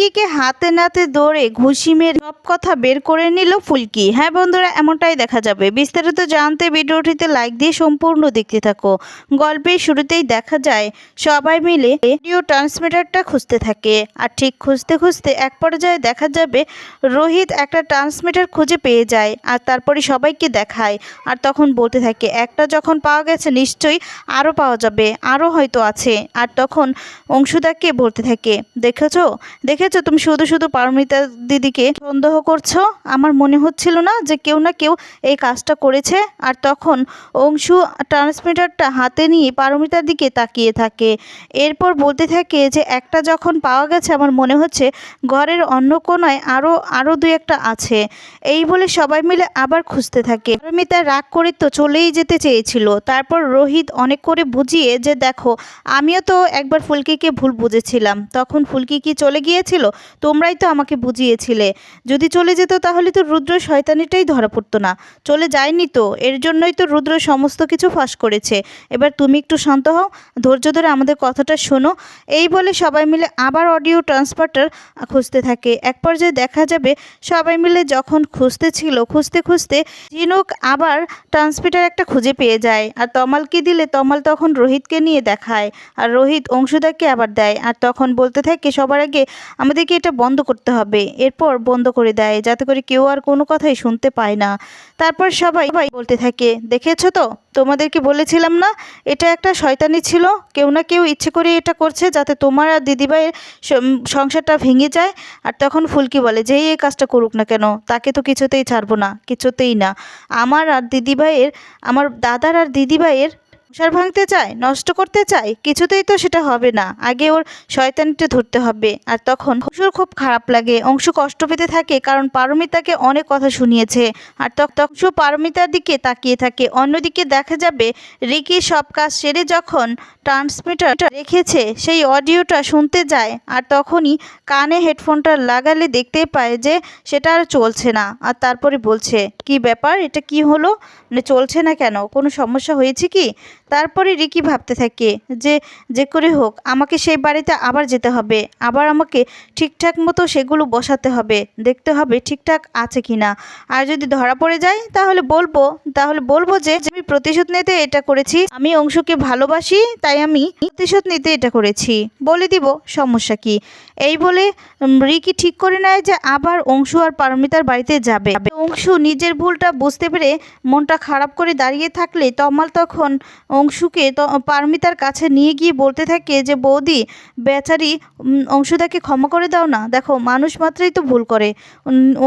রিকিকে হাতে নাতে দৌড়ে ঘুষি মেরে সব কথা বের করে নিল ফুলকি। হ্যাঁ বন্ধুরা, এমনটাই দেখা যাবে। বিস্তারিত জানতে ভিডিওটিতে লাইক দিয়ে সম্পূর্ণ দেখতে থাকো। গল্পের শুরুতেই দেখা যায়, সবাই মিলে রেডিও ট্রান্সমিটারটা খুঁজতে থাকে। আর ঠিক খুঁজতে খুঁজতে এক পর্যায়ে দেখা যাবে, রোহিত একটা ট্রান্সমিটার খুঁজে পেয়ে যায় আর তারপরে সবাইকে দেখায়। আর তখন বলতে থাকে, একটা যখন পাওয়া গেছে নিশ্চয়ই আরও পাওয়া যাবে আরও হয়তো আছে। আর তখন অংশুদাকে বলতে থাকে দেখেছ? দেখেছ তুমি শুধু শুধু পারমিতা দিদিকে সন্দেহ করছ? আমার মনে হচ্ছিল না যে কেউ না কেউ এই কাজটা করেছে, আর তখন অংশু ট্রান্সমিটারটা হাতে নিয়ে পারমিতার দিকে তাকিয়ে থাকে। এরপর বলতে থাকে যে, একটা যখন পাওয়া গেছে, আমার মনে হচ্ছে ঘরের অন্য কোনায় আরও আরও দুই একটা আছে। এই বলে সবাই মিলে আবার খুঁজতে থাকে। পারমিতা রাগ করে তো চলেই যেতে চেয়েছিল। তারপর রোহিত অনেক করে বুঝিয়ে যে, দেখো, আমিও তো একবার ফুলকিকে ভুল বুঝেছিলাম। তখন ফুলকি কি চলে গিয়েছিল? তোমরাই তো আমাকে বুঝিয়েছিলে। যদি চলে যেত তাহলে তো রুদ্র শয়তানিটাই ধরা পড়তো না। চলে যায়নি তো, এর জন্যই তো রুদ্র সমস্ত কিছু ফাঁস করেছে। এবার তুমি একটু শান্ত হও, ধৈর্য ধরে আমাদের কথাটা শোনো। এই বলে সবাই মিলে আবার অডিও ট্রান্সপার্টার খুঁজতে থাকে। এক পর্যায়ে দেখা যাবে, সবাই মিলে যখন খুঁজতে ছিল, খুঁজতে খুঁজতে ঝিনুক আবার ট্রান্সমিটার একটা খুঁজে পেয়ে যায়। আর তমালকে দিলে তমাল তখন রোহিতকে নিয়ে দেখায়, আর রোহিত অংশুদাকে আবার দেয়। আর তখন বলতে থাকে, সবার আগে আমাদেরকে এটা বন্ধ করতে হবে। এরপর বন্ধ করে দেয়, যাতে করে কেউ আর কোনো কথাই শুনতে পায় না। তারপর সবাই ভাই বলতে থাকে, দেখেছ তো? তোমাদেরকে বলেছিলাম না, এটা একটা শয়তানি ছিল। কেউ না কেউ ইচ্ছে করে এটা করছে, যাতে তোমার আর দিদিভাইয়ের সংসারটা ভেঙে যায়। আর তখন ফুলকি বলে, যেই এই কাজটা করুক না কেন, তাকে তো কিছুতেই ছাড়বো না, কিছুতেই না। আমার আর দিদিভাইয়ের, আমার দাদার আর দিদিভাইয়ের সংসার ভাঙতে চায়, নষ্ট করতে চায়, কিছুতেই তো সেটা হবে না। আগে ওর শয়তানিটা ধরতে হবে। আর তখন অংশুর খুব খারাপ লাগে। অংশু কষ্ট পেতে থাকে কারণ পারমিতাকে অনেক কথা শুনিয়েছে। আর অংশু পারমিতার দিকে তাকিয়ে থাকে। অন্যদিকে দেখা যাবে রিকি সব কাজ সেরে যখন ট্রান্সমিটার রেখেছে, সেই অডিওটা শুনতে যায়। আর তখনই কানে হেডফোনটা লাগালে দেখতে পায় যে সেটা আর চলছে না। আর তারপরে বলছে, কি ব্যাপার? এটা কি হলো? মানে চলছে না কেন? কোনো সমস্যা হয়েছে কি? তারপরে রিকি ভাবতে থাকে যে যে করে হোক, আমাকে সেই বাড়িতে আবার যেতে হবে। আবার আমাকে ঠিকঠাক মতো সেগুলো বসাতে হবে। দেখতে হবে ঠিকঠাক আছে কি না আর যদি ধরা পড়ে যায়, তাহলে বলব তাহলে বলব যে, আমি প্রতিশোধ নিতে এটা করেছি। আমি অংশকে ভালোবাসি, তাই আমি প্রতিশোধ নিতে এটা করেছি। বলে দিব সমস্যা কি? এই বলে রিকি ঠিক করে নেয় যে, আবার অংশু আর পারমিতার বাড়িতে যাবে। অংশু নিজের ভুলটা বুঝতে পেরে মনটা খারাপ করে দাঁড়িয়ে থাকলে তমাল তখন অংশুকে পারমিতার কাছে নিয়ে গিয়ে বলতে থাকে যে, বৌদি, বেচারি অংশুদাকে ক্ষমা করে দাও না। দেখো, মানুষ মাত্রই তো ভুল করে।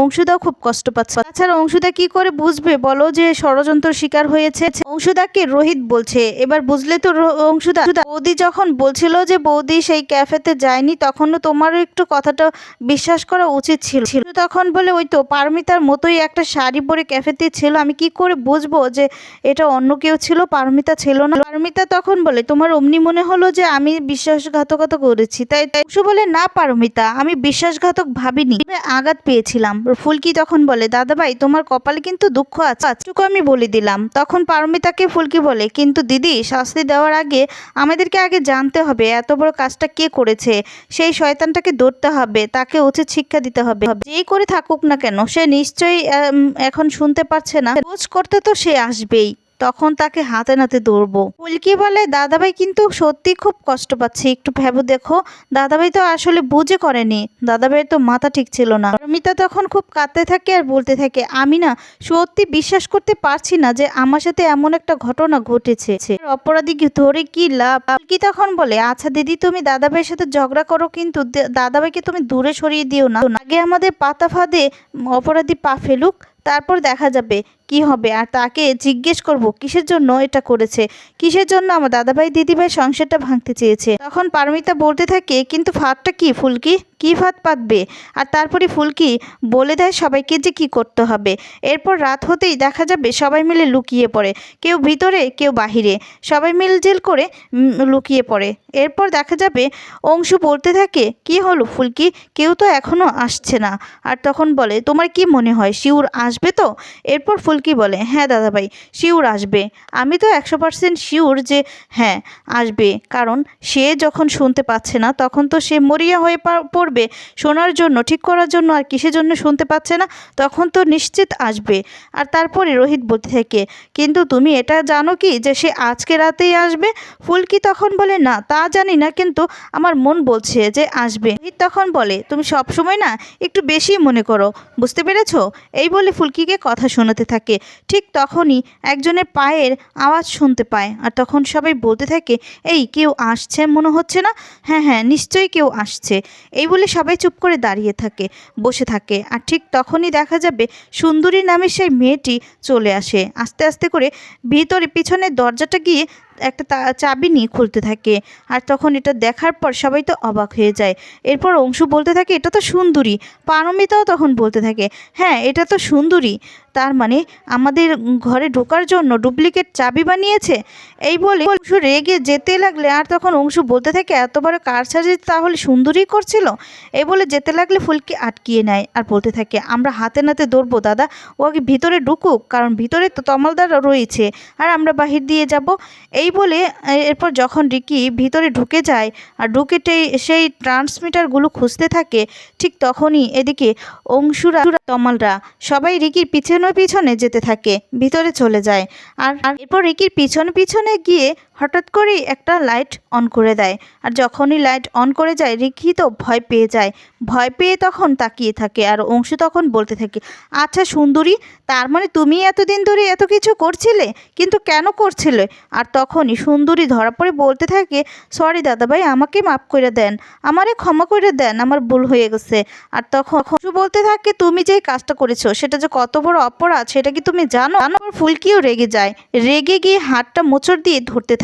অংশুদাও খুব কষ্ট পাচ্ছে। তাছাড়া অংশুদা কি করে বুঝবে? বলো যে, ষড়যন্ত্র শিকার হয়েছে। অংশুদাকে রোহিত বলছে। এবার বুঝলে তো অংশুদা, বৌদি যখন বলছিল যে, বৌদি, সেই ক্যাফেতে যায়নি, তখনও তোমারও একটু কথাটা বিশ্বাস করা উচিত ছিল। তখন বলে, ওই তো, পারমিতার মতোই একটা শাড়ি পরে ক্যাফেতে ছিল। আমি কি করে বুঝব যে, এটা অন্য কেউ ছিল? পারমিতা ছিল না। পারমিতা তখন বলে, তোমার অমনি মনে হলো যে আমি বিশ্বাসঘাতকতা করেছি? তাই অংশু বলে, না পারমিতা, আমি বিশ্বাসঘাতক ভাবিনি। আঘাত পেয়েছিলাম। ফুলকি তখন বলে, দাদাভাই, তোমার কপালে কিন্তু দুঃখ আছে। এটুকু আমি বলে দিলাম। তখন পারমিতাকে ফুলকি বলে, কিন্তু দিদি, শাস্তি দেওয়ার আগে আমাদেরকে আগে জানতে হবে এত বড় কাজটা কে করেছে। সেই শয়তানটাকে ধরতে হবে, তাকে উচিত শিক্ষা দিতে হবে। যেই করে থাকুক না কেন, সে নিশ্চয়ই এখন শুনতে পারছে না। খোঁজ করতে তো সে আসবেই। তখন তাকে হাতে নাতে দৌড়বো ফুলকি বলে, দাদাভাই কিন্তু সত্যি খুব কষ্ট পাচ্ছে। একটু ভেবে দেখো। দাদাভাই তো আসলে বুঝে করেনি। দাদাভাইয়ের তো মাথা ঠিক ছিল না। অমিতা তখন খুব কাঁদতে থাকে আর বলতে থাকে, আমি না সত্যি বিশ্বাস করতে পারছি না যে আমার সাথে এমন একটা ঘটনা ঘটেছে। অপরাধী ধরে কি লাভ? কি তখন বলে আচ্ছা দিদি, তুমি দাদাভাইয়ের সাথে ঝগড়া করো কিন্তু দাদাভাইকে তুমি দূরে সরিয়ে দিও না। আগে আমাদের পাতা ফাঁদে অপরাধী পা ফেলুক, তারপর দেখা যাবে। কি হবে? আর তাকে জিজ্ঞেস করব, কিসের জন্য এটা করেছে? কিসের জন্য আমার দাদাভাই, দিদিভাই সংসারটা ভাঙতে চেয়েছে? তখন পারমিতা বলতে থাকে, কিন্তু ফাঁদটা কি, ফুলকি? কি ফাঁদ পাতবে? আর তারপরে ফুলকি বলে দেয় সবাইকে যে কি করতে হবে। এরপর রাত হতেই দেখা যাবে সবাই মিলে লুকিয়ে পড়ে। কেউ ভিতরে, কেউ বাহিরে। সবাই মিলজেল করে লুকিয়ে পড়ে। এরপর দেখা যাবে অংশু বলতে থাকে, কি হলো ফুলকি? কেউ তো এখনও আসছে না। আর তখন বলে, তোমার কি মনে হয়, শিউর আসবে তো? এরপর ফুল ফুলকি বলে? হ্যাঁ দাদাভাই, শিউর আসবে। আমি তো একশো পার্সেন্ট শিউর যে হ্যাঁ আসবে। কারণ সে যখন শুনতে পাচ্ছে না, তখন তো সে মরিয়া হয়ে পড়বে। শোনার জন্য, ঠিক করার জন্য আর কিসের জন্য শুনতে পাচ্ছে না, তখন তো নিশ্চিত আসবে। আর তারপরে রোহিত বলতে থাকে, কিন্তু তুমি এটা জানো কি যে, সে আজকে রাতেই আসবে? ফুলকি তখন বলে, না, তা জানি না, কিন্তু আমার মন বলছে যে, আসবে। রোহিত তখন বলে, তুমি সবসময় না একটু বেশি মনে করো, বুঝতে পেরেছ? এই বলে ফুলকিকে কথা শোনাতে থাকে। ঠিক তখনই একজনের পায়ের আওয়াজ শুনতে পায় আর তখন সবাই বলতে থাকে, এই, কেউ আসছে? মনে হচ্ছে না? হ্যাঁ হ্যাঁ নিশ্চয়ই কেউ আসছে। এই বলে সবাই চুপ করে দাঁড়িয়ে থাকে, বসে থাকে আর ঠিক তখনই দেখা যাবে সুন্দরী নামের সেই মেয়েটি চলে আসে। আস্তে আস্তে করে ভিতরে পিছনের দরজাটা গিয়ে একটা চাবি নিয়ে খুলতে থাকে। আর তখন এটা দেখার পর সবাই তো অবাক হয়ে যায়। এরপর অংশু বলতে থাকে, এটা তো সুন্দরী। পারমিতাও তখন বলতে থাকে হ্যাঁ এটা তো সুন্দরী। তার মানে আমাদের ঘরে ঢোকার জন্য ডুপ্লিকেট চাবি বানিয়েছে? এই বলে অংশু রেগে যেতে লাগলে, আর তখন অংশু বলতে থাকে এতবার কার সাজে তাহলে সুন্দরী করছিল? এই বলে যেতে লাগলে ফুলকে আটকিয়ে নেয় আর বলতে থাকে, আমরা হাতে নাতে দৌড়বো দাদা। ও আগে ভিতরে ঢুকুক, কারণ ভিতরে তো তমালদার রয়েছে। আর আমরা বাহির দিয়ে যাব। এই বলে এরপর যখন রিকি ভিতরে ঢুকে যায় আর ঢুকে সেই ট্রান্সমিটারগুলো খুঁজতে থাকে, ঠিক তখনই এদিকে অংশুরা, তমালরা সবাই রিকির পিছনে পিছনে যেতে থাকে, ভিতরে চলে যায়। আর এরপর রিকির পিছনে পিছনে গিয়ে হঠাৎ করেই একটা লাইট অন করে দেয়। আর যখনই লাইট অন করে যায়, রিকি তো ভয় পেয়ে যায়। ভয় পেয়ে তখন তাকিয়ে থাকে আর অংশু তখন বলতে থাকে আচ্ছা সুন্দরী, তার মানে তুমি এতদিন ধরে এত কিছু করছিলে? কিন্তু কেন করছিলে? আর তখনই সুন্দরী ধরা পড়ে বলতে থাকে, সরি দাদাভাই, আমাকে মাফ করে দেন। আমারে ক্ষমা করে দেন, আমার ভুল হয়ে গেছে। আর তখন অংশু বলতে থাকে, তুমি যে কাজটা করেছ, সেটা যে কত বড় অপরাধ, সেটা কি তুমি জানো? আর ফুলকিও রেগে যায়। রেগে গিয়ে হাতটা মোচড় দিয়ে ধরতে থাকে।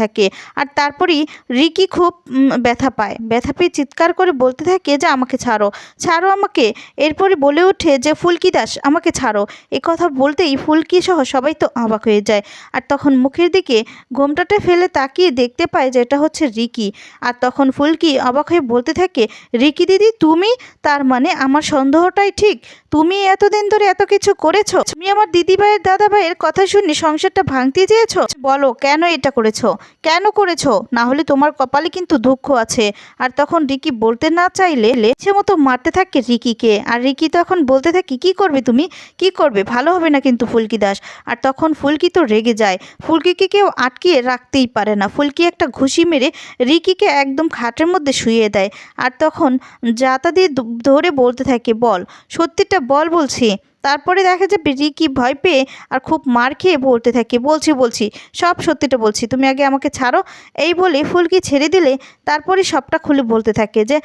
আর তারপরেই রিকি খুব ব্যথা পায়। ব্যথা পেয়ে চিৎকার করে বলতে থাকে যে, আমাকে ছাড়ো। ছাড়ো আমাকে। এরপরে বলে ওঠে যে, ফুলকি দাস, আমাকে ছাড়ো। এ কথা বলতেই ফুলকি সহ সবাই তো অবাক হয়ে যায়। আর তখন মুখের দিকে ঘোমটাটা ফেলে তাকিয়ে দেখতে পায় যে, এটা হচ্ছে রিকি। আর তখন ফুলকি অবাক হয়ে বলতে থাকে, রিকি দিদি, তুমি? তার মানে আমার সন্দেহটাই ঠিক? তুমি এতদিন ধরে এত কিছু করেছ? তুমি আমার দিদি ভাইয়ের দাদা ভাইয়ের কথা শুনে সংসারটা ভাঙতে চেয়েছো? বলো, কেন এটা করেছ? কেন করেছ? না হলে তোমার কপালে কিন্তু দুঃখ আছে। আর তখন রিকি বলতে না চাইলে ইচ্ছে মতো মারতে থাকে রিকিকে। আর রিকি তখন বলতে থাকে, কি করবে তুমি? কি করবে? ভালো হবে না কিন্তু ফুলকি দাস। আর তখন ফুলকি তো রেগে যায়। ফুলকিকে কেউ আটকিয়ে রাখতেই পারে না। ফুলকি একটা ঘুষি মেরে রিকিকে একদম খাটের মধ্যে শুয়ে দেয়। আর তখন যাতা দিয়ে ধরে বলতে থাকে, বল। সত্যিটা বল বলছি। তারপরে দেখা যাবে রিকি ভয় পেয়ে আর খুব মার খেয়ে বলতে থাকে, বলছি বলছি, সব সত্যিটা বলছি, তুমি আগে আমাকে ছাড়ো। এই বলে ফুলকি ছেড়ে দিলে তারপরে সবটা খুলে বলতে থাকে যে,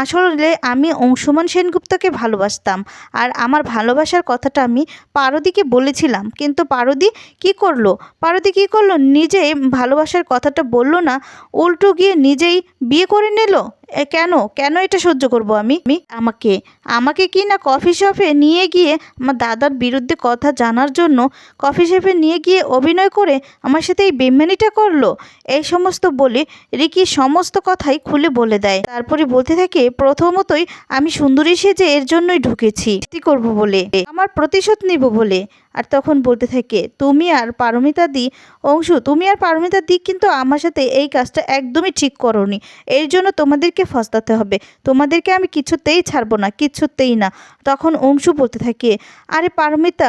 আসলে আমি অংশুমান সেনগুপ্তকে ভালোবাসতাম আর আমার ভালোবাসার কথাটা আমি পারদিকে বলেছিলাম, কিন্তু পারদি কি করল? পারদি কি করল? নিজে ভালোবাসার কথাটা বলল না, উল্টো গিয়ে নিজেই বিয়ে করে নিল? কেন? কেন এটা সহ্য করব আমি? আমি আমাকে আমাকে কি না কফি শপে নিয়ে গিয়ে আমার দাদার বিরুদ্ধে কথা জানার জন্য কফি শপে নিয়ে গিয়ে অভিনয় করে আমার সাথে এই বেমানিটা করল? এই সমস্ত বলে রিকি সমস্ত কথাই খুলে বলে দেয়। তারপরে বলতে থাকে, প্রথমতই আমি সুন্দরী সেজে এর জন্যই ঢুকেছি। করব বলে? আমার প্রতিশোধ নিব বলে। আর তখন বলতে থাকে, তুমি আর পারমিতা দি অংশু, তুমি আর পারমিতা দি কিন্তু আমার সাথে এই কাজটা একদমই ঠিক করনি। এর জন্য তোমাদেরকে ফসতাতে হবে। তোমাদেরকে আমি কিছুতেই ছাড়বো না, কিছুতেই না। তখন অংশু বলতে থাকে, আরে পারমিতা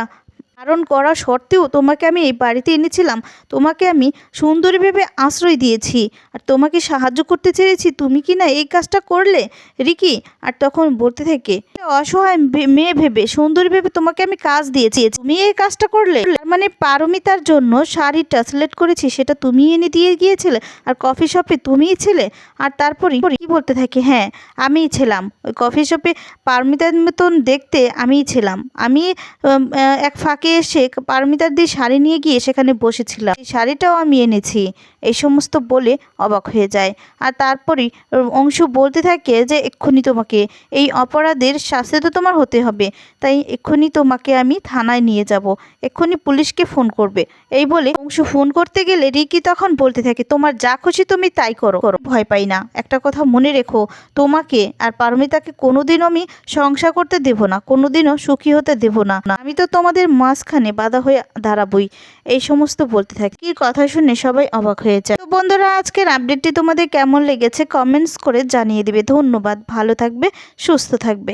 বারণ করা সত্ত্বেও তোমাকে আমি এই বাড়িতে এনেছিলাম। তোমাকে আমি সুন্দরী ভেবে আশ্রয় দিয়েছি। আর তোমাকে সাহায্য করতে চেয়েছি। তুমি কি না এই কাজটা করলে, রিকি? আর তখন বলতে থাকে অসহায় মেয়ে ভেবে, সুন্দরী ভেবে তোমাকে আমি কাজ দিয়েছি তুমি এই কাজটা করলে মানে পারমিতার জন্য শাড়িটা সিলেক্ট করেছি, সেটা তুমি এনে দিয়ে গিয়েছিলে। আর কফি শপে তুমিই ছিলে। আর তারপরে কি বলতে থাকে হ্যাঁ আমিই ছিলাম। ওই কফি শপে পারমিতার মতন দেখতে আমিই ছিলাম। আমি এক ফাঁকে এসে পারমিতার দিয়ে শাড়ি নিয়ে গিয়ে সেখানে বসেছিলাম। এই শাড়িটাও আমি এনেছি। এই সমস্ত বলে অবাক হয়ে যায়। আর তারপরেই, অংশু বলতে থাকে যে, এক্ষুনি তোমাকে, এই অপরাধের শাস্তি তো তোমার হতে হবে। তাই এক্ষুনি তোমাকে আমি থানায় নিয়ে যাব। এক্ষুনি পুলিশকে ফোন করবে। এই বলে অংশু ফোন করতে গেলে রিকি তখন বলতে থাকে, তোমার যা খুশি তুমি তাই করো। করো। ভয় পাই না। একটা কথা মনে রেখো, তোমাকে আর পারমিতাকে কোনোদিনও আমি সংসার করতে দেব না, কোনোদিনও সুখী হতে দেব না। আমি তো তোমাদের মাঝখানে বাধা হয়ে দাঁড়াবই। এই সমস্ত বলতে থাকে। কি কথা শুনে সবাই অবাক হয়ে যায় তো বন্ধুরা, আজকের আপডেটটি তোমাদের কেমন লেগেছে? কমেন্টস করে জানিয়ে দিবে। ধন্যবাদ। ভালো থাকবে, সুস্থ থাকবে।